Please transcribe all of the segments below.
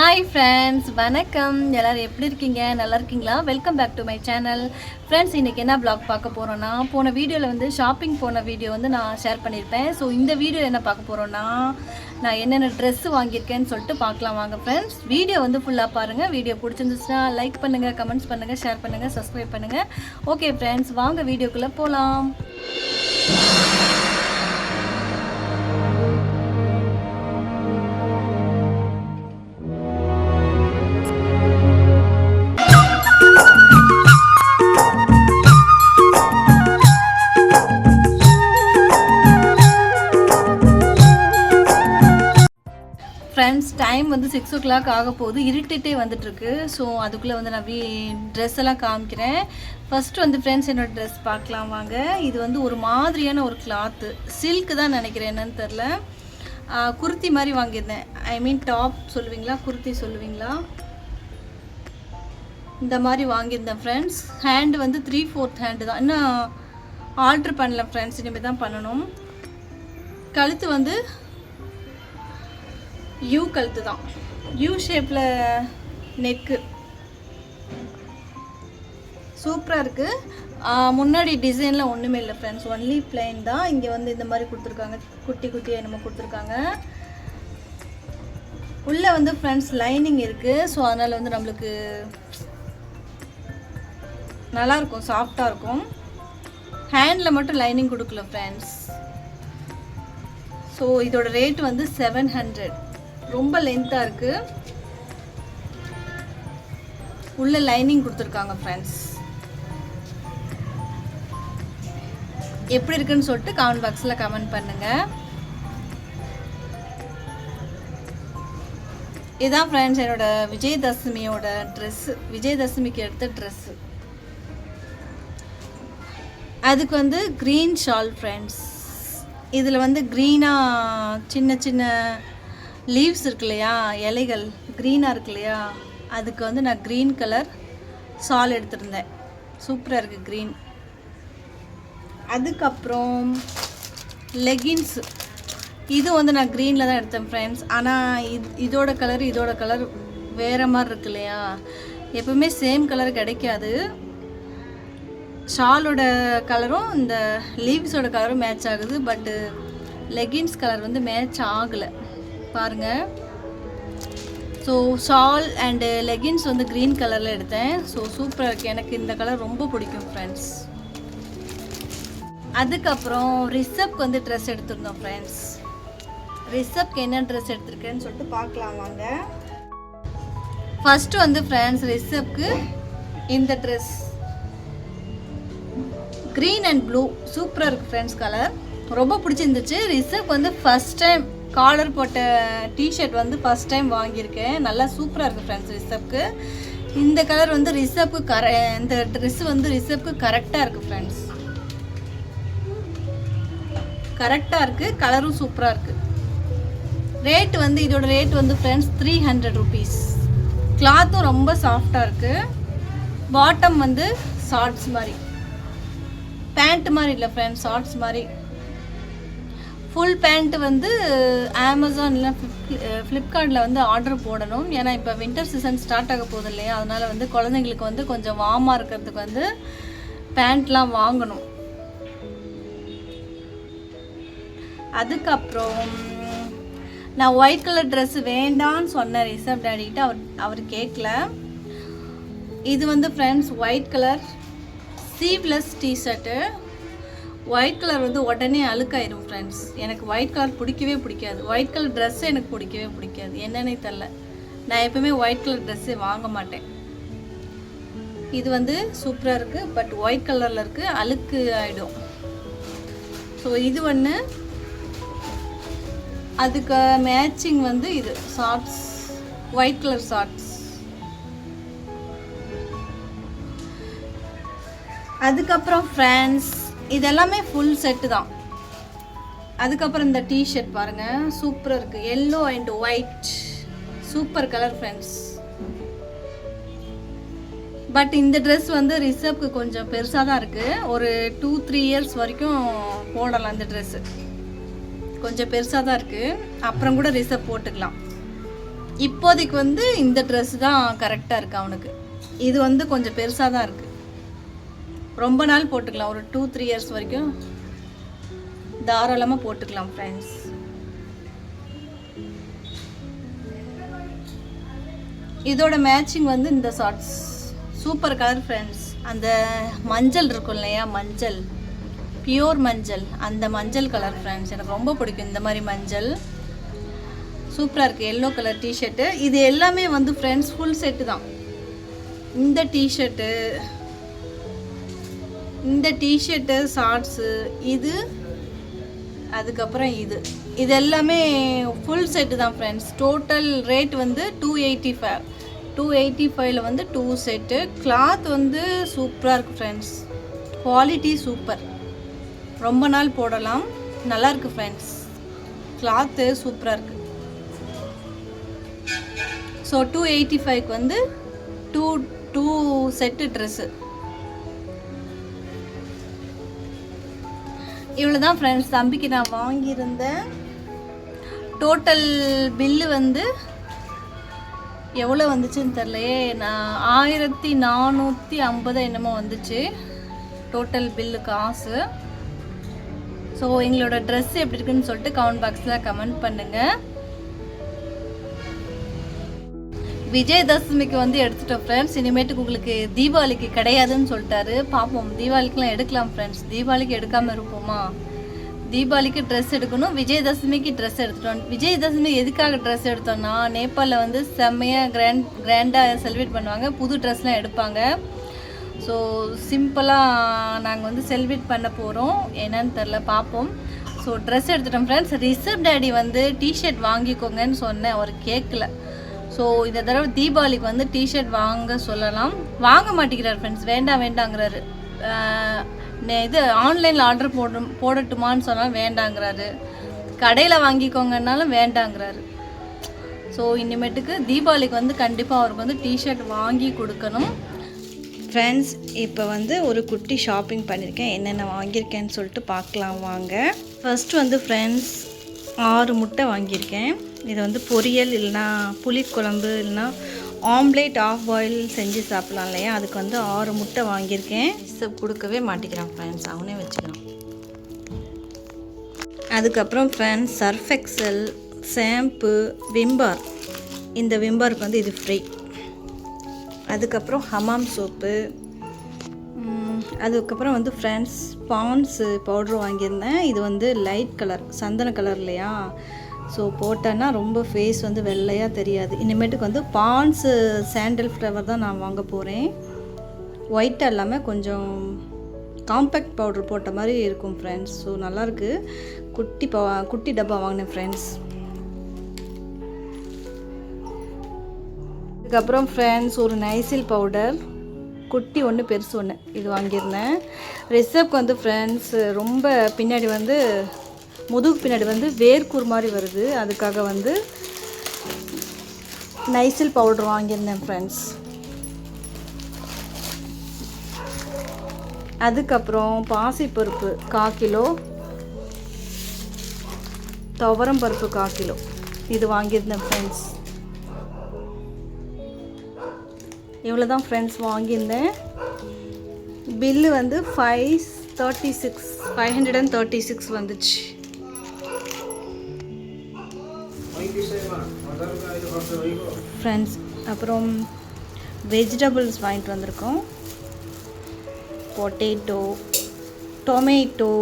Hi friends வணக்கம். எல்லாரும் எப்படி இருக்கீங்க? நல்லா இருக்கீங்களா? Welcome back to my channel friends இன்றைக்கி என்ன ப்ளாக் பார்க்க போகிறோன்னா போன வீடியோவில் வந்து ஷாப்பிங் போன வீடியோ வந்து நான் ஷேர் பண்ணியிருப்பேன் ஸோ இந்த வீடியோ என்ன பார்க்க போகிறோன்னா நான் என்னென்ன ட்ரெஸ் வாங்கியிருக்கேன்னு சொல்லிட்டு பார்க்கலாம். வாங்க ஃப்ரெண்ட்ஸ் வீடியோ வந்து ஃபுல்லாக பாருங்கள் வீடியோ பிடிச்சிருந்துச்சுன்னா லைக் பண்ணுங்கள் கமெண்ட்ஸ் பண்ணுங்கள் ஷேர் பண்ணுங்கள் சப்ஸ்கிரைப் பண்ணுங்கள் ஓகே ஃப்ரெண்ட்ஸ் வாங்க வீடியோக்குள்ளே போகலாம் ஃப்ரெண்ட்ஸ் டைம் வந்து சிக்ஸ் ஓ கிளாக் ஆக போகுது. இருட்டிட்டே வந்துட்டுருக்கு. ஸோ அதுக்குள்ளே வந்து நான் வீ ட்ரெஸ் எல்லாம் காமிக்கிறேன். ஃபர்ஸ்ட் வந்து ஃப்ரெண்ட்ஸ் என்னோடய ட்ரெஸ் பார்க்கலாம் வாங்க. இது வந்து ஒரு மாதிரியான ஒரு கிளாத்து சில்க் தான் நினைக்கிறேன். என்னன்னு தெரில குர்த்தி மாதிரி வாங்கியிருந்தேன். ஐ மீன் டாப் சொல்லுவீங்களா? குர்த்தி சொல்லுவீங்களா? இந்த மாதிரி வாங்கியிருந்தேன் ஃப்ரெண்ட்ஸ் ஹேண்டு வந்து த்ரீ ஃபோர்த் ஹேண்டு தான். இன்னும் ஆர்டர் பண்ணல ஃப்ரெண்ட்ஸ் இனிமேல் தான் பண்ணணும். கழுத்து வந்து யூ கழுத்து தான். யூ ஷேப்பில் நெக்கு சூப்பராக இருக்குது முன்னாடி டிசைனில் ஒன்றுமே இல்லை ஃப்ரெண்ட்ஸ் ஒன்லி பிளைன் தான். இங்கே வந்து இந்த மாதிரி கொடுத்துருக்காங்க. குட்டி குட்டியாக என்னமோ கொடுத்துருக்காங்க. உள்ளே வந்து ஃப்ரெண்ட்ஸ் லைனிங் இருக்குது ஸோ அதனால் வந்து நம்மளுக்கு நல்லாயிருக்கும் சாஃப்டாக இருக்கும். ஹேண்டில் மட்டும் லைனிங் கொடுக்கல ஃப்ரெண்ட்ஸ் ஸோ இதோட ரேட் வந்து செவன் ஹண்ட்ரட் ரொம்ப லென்த்தாக இருக்குது உள்ள லைனிங் கொடுத்துருக்காங்க ஃப்ரெண்ட்ஸ் எப்படி இருக்குன்னு சொல்லிட்டு கமெண்ட் பாக்ஸில் கமெண்ட் பண்ணுங்கள் இதுதான் ஃப்ரெண்ட்ஸ் என்னோட விஜயதசமியோட ட்ரெஸ்ஸு விஜயதசமிக்கு எடுத்த ட்ரெஸ்ஸு அதுக்கு வந்து க்ரீன் ஷால் ஃப்ரெண்ட்ஸ் இதில் வந்து க்ரீனாக சின்ன சின்ன லீவ்ஸ் இருக்கு இல்லையா? இலைகள் க்ரீனாக இருக்கு இல்லையா? அதுக்கு வந்து நான் க்ரீன் கலர் ஷால் எடுத்திருந்தேன். சூப்பராக இருக்குது க்ரீன் அதுக்கப்புறம் லெகின்ஸ் இது வந்து நான் க்ரீனில் தான் எடுத்தேன் ஃப்ரெண்ட்ஸ் ஆனால் இது இதோட கலர் இதோட கலர் வேறு மாதிரி இருக்கு இல்லையா? எப்பவுமே சேம் கலர் கிடைக்காது. ஷாலோட கலரும் இந்த லீவ்ஸோட கலரும் மேட்ச் ஆகுது. பட்டு லெகின்ஸ் கலர் வந்து மேட்ச் ஆகலை. பாருங்கள் ஸோ ஷால் அண்டு லெகின்ஸ் வந்து க்ரீன் கலரில் எடுத்தேன். ஸோ சூப்பராக இருக்குது எனக்கு இந்த கலர் ரொம்ப பிடிக்கும் ஃப்ரெண்ட்ஸ் அதுக்கப்புறம் ரிசப்க்கு வந்து ட்ரெஸ் எடுத்திருந்தோம் ஃப்ரெண்ட்ஸ் ரிசப்க்கு என்ன ட்ரெஸ் எடுத்திருக்கேன்னு சொல்லிட்டு பார்க்கலாம் வாங்க. ஃபஸ்ட்டு வந்து ஃப்ரெண்ட்ஸ் ரிசப்க்கு இந்த ட்ரெஸ் க்ரீன் அண்ட் ப்ளூ சூப்பராக இருக்குது ஃப்ரெண்ட்ஸ் கலர் ரொம்ப பிடிச்சிருந்துச்சு. ரிசப் வந்து ஃபஸ்ட் டைம் காலர் போட்ட டிஷர்ட் வந்து ஃபஸ்ட் டைம் வாங்கியிருக்கேன். நல்லா சூப்பராக இருக்குது ஃப்ரெண்ட்ஸ் ரிசப்க்கு இந்த கலர் வந்து ரிசப்க்கு கர இந்த ட்ரெஸ் வந்து ரிசப்க்கு கரெக்டாக இருக்குது ஃப்ரெண்ட்ஸ் கரெக்டாக இருக்குது கலரும் சூப்பராக இருக்குது ரேட் வந்து இதோட ரேட் வந்து ஃப்ரெண்ட்ஸ் த்ரீ ஹண்ட்ரட் ருபீஸ் கிளாத்தும் ரொம்ப சாஃப்டாக இருக்குது பாட்டம் வந்து ஷார்ட்ஸ் மாதிரி. பேண்ட் மாதிரி இல்லை ஃப்ரெண்ட்ஸ் ஷார்ட்ஸ் மாதிரி. ஃபுல் பேண்ட் வந்து அமேசானில் இல்லை ஃப்ளிப்கார்ட்டில் வந்து ஆர்டர் போடணும். ஏன்னா இப்போ வின்டர் சீசன் ஸ்டார்ட் ஆக போகுது இல்லையா? அதனால் வந்து குழந்தைங்களுக்கு வந்து கொஞ்சம் வார்மாக இருக்கிறதுக்கு வந்து பேண்ட்லாம் வாங்கணும். அதுக்கப்புறம் நான் ஒயிட் கலர் ட்ரெஸ் வேண்டான்னு சொன்னேன் ரிசர்வ் டேடிக்கிட்ட அவர் அவர் கேட்கல இது வந்து friends white colour sleeveless T shirt white colour வந்து உடனே அழுக்காயிரும் ஃப்ரெண்ட்ஸ் எனக்கு ஒயிட் கலர் பிடிக்கவே பிடிக்காது. ஒயிட் கலர் ட்ரெஸ்ஸு எனக்கு பிடிக்கவே பிடிக்காது. என்னன்னே தெரில நான் எப்பவுமே ஒயிட் கலர் ட்ரெஸ்ஸே வாங்க மாட்டேன். இது வந்து சூப்பராக இருக்குது பட் ஒயிட் கலரில் இருக்குது அழுக்கு ஆகிடும் ஸோ இது ஒன்று அதுக்கு மேட்சிங் வந்து இது ஷார்ட்ஸ் ஒயிட் கலர் ஷார்ட்ஸ் அதுக்கப்புறம் ஃப்ரான்ஸ் இதெல்லாமே ஃபுல் செட்டு தான். அதுக்கப்புறம் இந்த டிஷர்ட் பாருங்கள் சூப்பராக இருக்குது yellow and white super colour friends but இந்த ட்ரெஸ் வந்து ரிசப்க்கு கொஞ்சம் பெருசாக தான் இருக்குது ஒரு டூ த்ரீ இயர்ஸ் வரைக்கும் போடலாம் இந்த ட்ரெஸ்ஸு கொஞ்சம் பெருசாக தான் இருக்குது அப்புறம் கூட ரிசப் போட்டுக்கலாம். இப்போதைக்கு வந்து இந்த ட்ரெஸ் தான் கரெக்டாக இருக்குது அவனுக்கு. இது வந்து கொஞ்சம் பெருசாக தான் இருக்குது ரொம்ப நாள் போட்டுக்கலாம். ஒரு டூ த்ரீ இயர்ஸ் வரைக்கும் தாராளமாக போட்டுக்கலாம் ஃப்ரெண்ட்ஸ் இதோட மேட்சிங் வந்து இந்த ஷார்ட்ஸ் சூப்பர் கலர் ஃப்ரெண்ட்ஸ் அந்த மஞ்சள் இருக்கும் இல்லையா? மஞ்சள். பியூர் மஞ்சள். அந்த மஞ்சள் கலர் ஃப்ரெண்ட்ஸ் எனக்கு ரொம்ப பிடிக்கும் இந்த மாதிரி மஞ்சள். சூப்பராக இருக்குது எல்லோ கலர் டிஷர்ட்டு இது எல்லாமே வந்து ஃப்ரெண்ட்ஸ் ஃபுல் செட்டு தான். இந்த டிஷர்ட்டு இந்த டிஷர்ட்டு ஷார்ட்ஸு இது அதுக்கப்புறம் இது. இது எல்லாமே ஃபுல் செட்டு தான் ஃப்ரெண்ட்ஸ் டோட்டல் ரேட் வந்து two eighty five two eighty ஃபைவ்ல வந்து டூ செட்டு கிளாத் வந்து சூப்பராக இருக்குது ஃப்ரெண்ட்ஸ் குவாலிட்டி சூப்பர் ரொம்ப நாள் போடலாம். நல்லாயிருக்கு ஃப்ரெண்ட்ஸ் கிளாத்து சூப்பராக இருக்குது ஸோ டூ எயிட்டி ஃபைவ்க்கு வந்து டூ டூ செட்டு ட்ரெஸ்ஸு இவ்வளோ தான் ஃப்ரெண்ட்ஸ் தம்பிக்கு நான் வாங்கியிருந்தேன். டோட்டல் பில்லு வந்து எவ்வளோ வந்துச்சுன்னு தெரிலையே நான் ஆயிரத்தி நானூற்றி ஐம்பது என்னமோ வந்துச்சு. டோட்டல் பில்லு காசு. ஸோ எங்களோட ட்ரெஸ் எப்படி இருக்குன்னு சொல்லிட்டு கமெண்ட் பாக்ஸில் கமெண்ட் பண்ணுங்கள் விஜயதசமிக்கு வந்து எடுத்துட்டோம் ஃப்ரெண்ட்ஸ் இனிமேட்டுக்கு உங்களுக்கு தீபாவளிக்கு கிடையாதுன்னு சொல்லிட்டாரு. பார்ப்போம் தீபாவளிக்குலாம் எடுக்கலாம் ஃப்ரெண்ட்ஸ் தீபாவளிக்கு எடுக்காமல் இருப்போமா? தீபாவளிக்கு ட்ரெஸ் எடுக்கணும் விஜயதசமிக்கு ட்ரெஸ் எடுத்துட்டோம். விஜயதசமி எதுக்காக ட்ரெஸ் எடுத்தோம்னா நேபாளில் வந்து செம்மையாக கிராண்ட் கிராண்டாக செலிப்ரேட் பண்ணுவாங்க. புது ட்ரெஸ்லாம் எடுப்பாங்க. ஸோ சிம்பிளாக நாங்கள் வந்து செலிப்ரேட் பண்ண போகிறோம் என்னன்னு தெரில பார்ப்போம் ஸோ ட்ரெஸ் எடுத்துட்டோம் ஃப்ரெண்ட்ஸ் ரிசர்வ் டேடி வந்து டிஷர்ட் வாங்கிக்கோங்கன்னு சொன்னேன். அவர் கேட்கல ஸோ இந்த தடவை தீபாவளிக்கு வந்து டிஷர்ட் வாங்க சொல்லலாம். வாங்க மாட்டேங்கிறார் ஃப்ரெண்ட்ஸ் வேண்டாம் வேண்டாங்கிறாரு. நே- இது ஆன்லைனில் ஆர்டர் போடும் போடட்டுமான்னு சொன்னாலும் வேண்டாங்கிறாரு. கடையில் வாங்கிக்கோங்கன்னாலும் வேண்டாங்கிறாரு. ஸோ இனிமேட்டுக்கு தீபாவளிக்கு வந்து கண்டிப்பாக அவருக்கு வந்து டிஷர்ட் வாங்கி கொடுக்கணும். ஃப்ரெண்ட்ஸ் இப்போ வந்து ஒரு குட்டி ஷாப்பிங் பண்ணியிருக்கேன் என்னென்ன வாங்கியிருக்கேன்னு சொல்லிட்டு பார்க்கலாம் வாங்க. ஃபஸ்ட்டு வந்து ஃப்ரெண்ட்ஸ் ஆறு முட்டை வாங்கியிருக்கேன். இது வந்து பொரியல் இல்லைனா புளிக்குழம்பு இல்லைனா ஆம்லேட் ஆஃப் பாயில் செஞ்சு சாப்பிட்லாம் இல்லையா? அதுக்கு வந்து ஆறு முட்டை வாங்கியிருக்கேன். கொடுக்கவே மாட்டேங்கிறான் ஃப்ரெண்ட்ஸ் அவனே வச்சுக்கிறான். அதுக்கப்புறம் friends Surf Excel shampoo Vim bar இந்த விம்பாருக்கு வந்து இது ஃப்ரீ அதுக்கப்புறம் ஹமாம் சோப்பு அதுக்கப்புறம் வந்து ஃப்ரெண்ட்ஸ் பான்ஸு பவுட்ரு வாங்கியிருந்தேன். இது வந்து லைட் கலர் சந்தன கலர் இல்லையா? ஸோ போட்டேன்னா ரொம்ப ஃபேஸ் வந்து வெள்ளையாக தெரியாது. இனிமேட்டுக்கு வந்து பான்ஸு சாண்டல் ஃப்ளவர் தான் நான் வாங்க போகிறேன் ஒயிட்டாக இல்லாமல் கொஞ்சம் காம்பேக்ட் பவுடர் போட்ட மாதிரி இருக்கும் ஃப்ரெண்ட்ஸ் ஸோ நல்லாயிருக்கு குட்டி ப குட்டி டப்பா வாங்கினேன் ஃப்ரெண்ட்ஸ் அதுக்கப்புறம் ஃப்ரெண்ட்ஸ் ஒரு நைசில் பவுடர் குட்டி ஒன்று பெருசு ஒன்று இது வாங்கியிருந்தேன். ரிசப்க்கு வந்து ஃப்ரெண்ட்ஸ் ரொம்ப பின்னாடி வந்து முதுகு பின்னாடி வந்து வேர்க்கூர் மாதிரி வருது. அதுக்காக வந்து நைசில் பவுடர் வாங்கியிருந்தேன் ஃப்ரெண்ட்ஸ் அதுக்கப்புறம் பாசிப்பருப்பு கா கிலோ துவரம் பருப்பு கா கிலோ. இது வாங்கியிருந்தேன் ஃப்ரெண்ட்ஸ் இவ்வளோ தான் ஃப்ரெண்ட்ஸ் வாங்கியிருந்தேன். பில்லு வந்து five thirty six five hundred and thirty six வந்துச்சு. ஃப்ரெண்ட்ஸ் அப்புறம் வெஜிடபிள்ஸ் வாங்கிட்டு வந்திருக்கோம். பொட்டேட்டோ டொமேட்டோ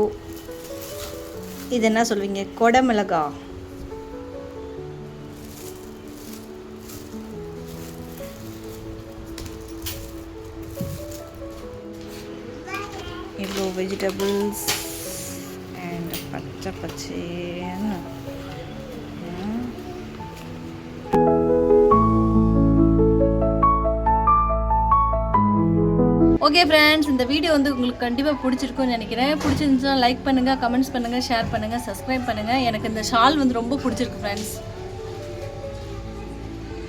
இது என்ன சொல்வீங்க? கொடமிளகா. இவ்வளோ வெஜிடபிள்ஸ் அண்ட் பச்சை பச்சேன்னு. ஓகே ஃப்ரெண்ட்ஸ் இந்த வீடியோ வந்து உங்களுக்கு கண்டிப்பாக பிடிச்சிருக்கும்னு நினைக்கிறேன். பிடிச்சிருந்துச்சுன்னா லைக் பண்ணுங்கள் கமெண்ட்ஸ் பண்ணுங்கள் ஷேர் பண்ணுங்கள் சப்ஸ்கிரைப் பண்ணுங்கள் எனக்கு இந்த ஷால் வந்து ரொம்ப பிடிச்சிருக்கு ஃப்ரெண்ட்ஸ்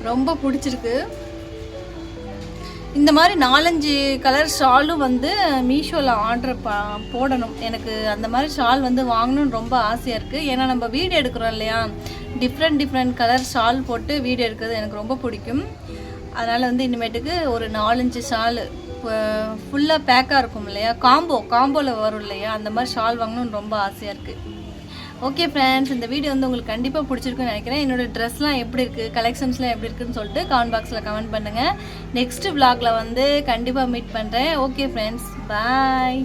ரொம்ப பிடிச்சிருக்கு. இந்த மாதிரி நாலஞ்சு கலர் ஷாலும் வந்து மீஷோவில் ஆர்டர் ப போடணும். எனக்கு அந்த மாதிரி ஷால் வந்து வாங்கணும்னு ரொம்ப ஆசையாக இருக்குது ஏன்னா நம்ம வீடியோ எடுக்கிறோம் இல்லையா? டிஃப்ரெண்ட் டிஃப்ரெண்ட் கலர் ஷால் போட்டு வீடியோ எடுக்கிறது எனக்கு ரொம்ப பிடிக்கும். அதனால் வந்து இனிமேட்டுக்கு ஒரு நாலஞ்சு ஷால் ஃபுல்லாக பேக்காக இருக்கும் இல்லையா? காம்போ காம்போவில் வரும் இல்லையா? அந்த மாதிரி ஷால் வாங்கணும்னு ரொம்ப ஆசையாக இருக்குது ஓகே ஃப்ரெண்ட்ஸ் இந்த வீடியோ வந்து உங்களுக்கு கண்டிப்பாக பிடிச்சிருக்குன்னு நினைக்கிறேன். என்னோடய ட்ரெஸ்லாம் எப்படி இருக்குது கலெக்ஷன்ஸ்லாம் எப்படி இருக்குன்னு சொல்லிட்டு கமெண்ட் பாக்ஸில் கமெண்ட் பண்ணுங்கள் நெக்ஸ்ட் vlogல வந்து கண்டிப்பாக மீட் பண்ணுறேன் ஓகே ஃப்ரெண்ட்ஸ் பாய்